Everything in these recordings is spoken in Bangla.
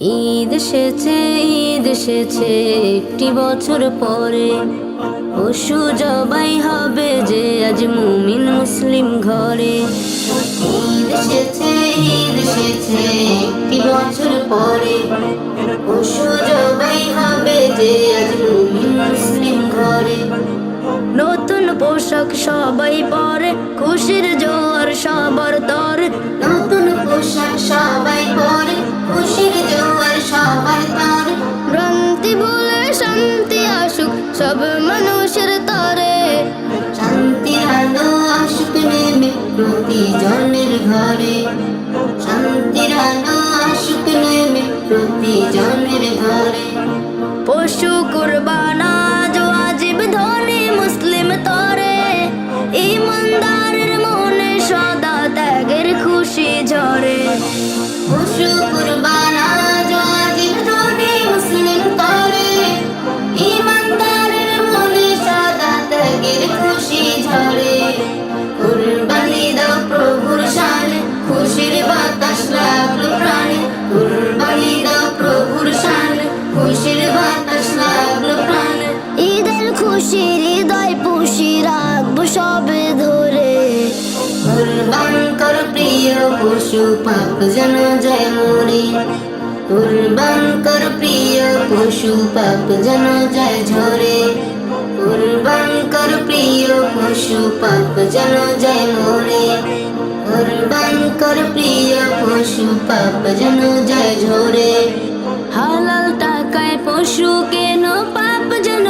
ঈদ এসেছে ঈদ এসেছে, একটি বছর পরে। পশু জবাই হবে যে আজ মুমিন মুসলিম ঘরে। ঈদ এসেছে ঈদ এসেছে, একটি বছর পরে। পশু জবাই হবে যে আজ মুমিন মুসলিম ঘরে। নতুন পোশাক সবাই পরে, খুশির জোয়ার সবার তরে। নতুন পোশাক সবাই পরে খুশির সব মানুষের তরে। শান্তির আলো আসুক নেমে প্রতিজনের ঘরে। শান্তির আলো আসুক নেমে প্রতিজনের ঘরে। পশু কুরবানা আজ আজীব ধনী মুসলিম তরে। ইমানদারের মনে সদা ত্যাগের খুশি ঝরে। পশু কুরবানা কুরবান কর প্রিয় পশু পাক যেন যায় মরে। কুরবান কর প্রিয় পশু পাক যেন যায় ঝরে। কুরবান কর প্রিয় পশু পাক যেন যায় মরে। কুরবান কর প্রিয় পশু পাপ যেন যায় ঝরে। হালাল টাকায় পশু কেন পাপ যেন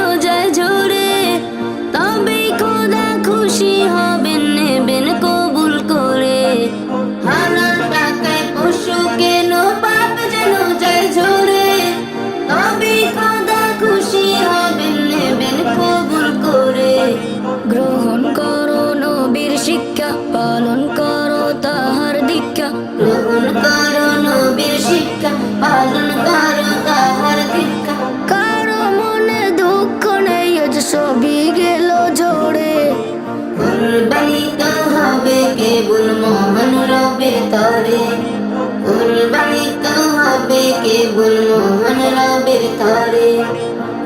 শিক্ষা পালন করো তাহার দীক্ষা গ্রহণ করো নবীর শিক্ষা, পালন করো তাহার দীক্ষা কারও মনে দুঃখ নেই, আজ সবই গেল ঝরে কুরবানি তো হবে কেবল মোহন রবের তরে। কুরবানি তো হবে কেবল মোহন রবের তরে।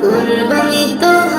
কুরবানি তো হবে